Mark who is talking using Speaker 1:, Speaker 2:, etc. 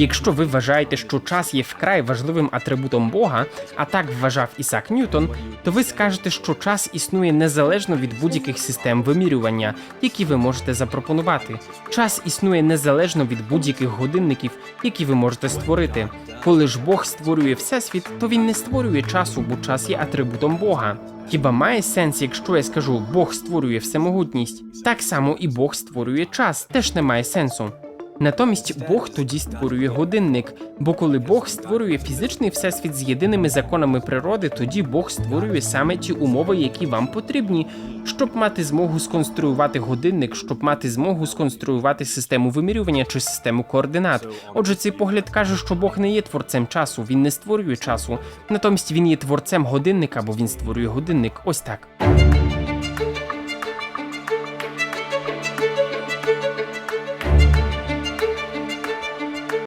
Speaker 1: Якщо ви вважаєте, що час є вкрай важливим атрибутом Бога, а так вважав Ісак Ньютон, то ви скажете, що час існує незалежно від будь-яких систем вимірювання, які ви можете запропонувати. Час існує незалежно від будь-яких годинників, які ви можете створити. Коли ж Бог створює всесвіт, то він не створює часу, бо час є атрибутом Бога. Хіба має сенс, якщо я скажу Бог створює всемогутність? Так само і Бог створює час, теж не має сенсу. Натомість Бог тоді створює годинник, бо коли Бог створює фізичний всесвіт з єдиними законами природи, тоді Бог створює саме ті умови, які вам потрібні, щоб мати змогу сконструювати годинник, щоб мати змогу сконструювати систему вимірювання чи систему координат. Отже, цей погляд каже, що Бог не є творцем часу, він не створює часу. Натомість він є творцем годинника, бо він створює годинник. Ось так.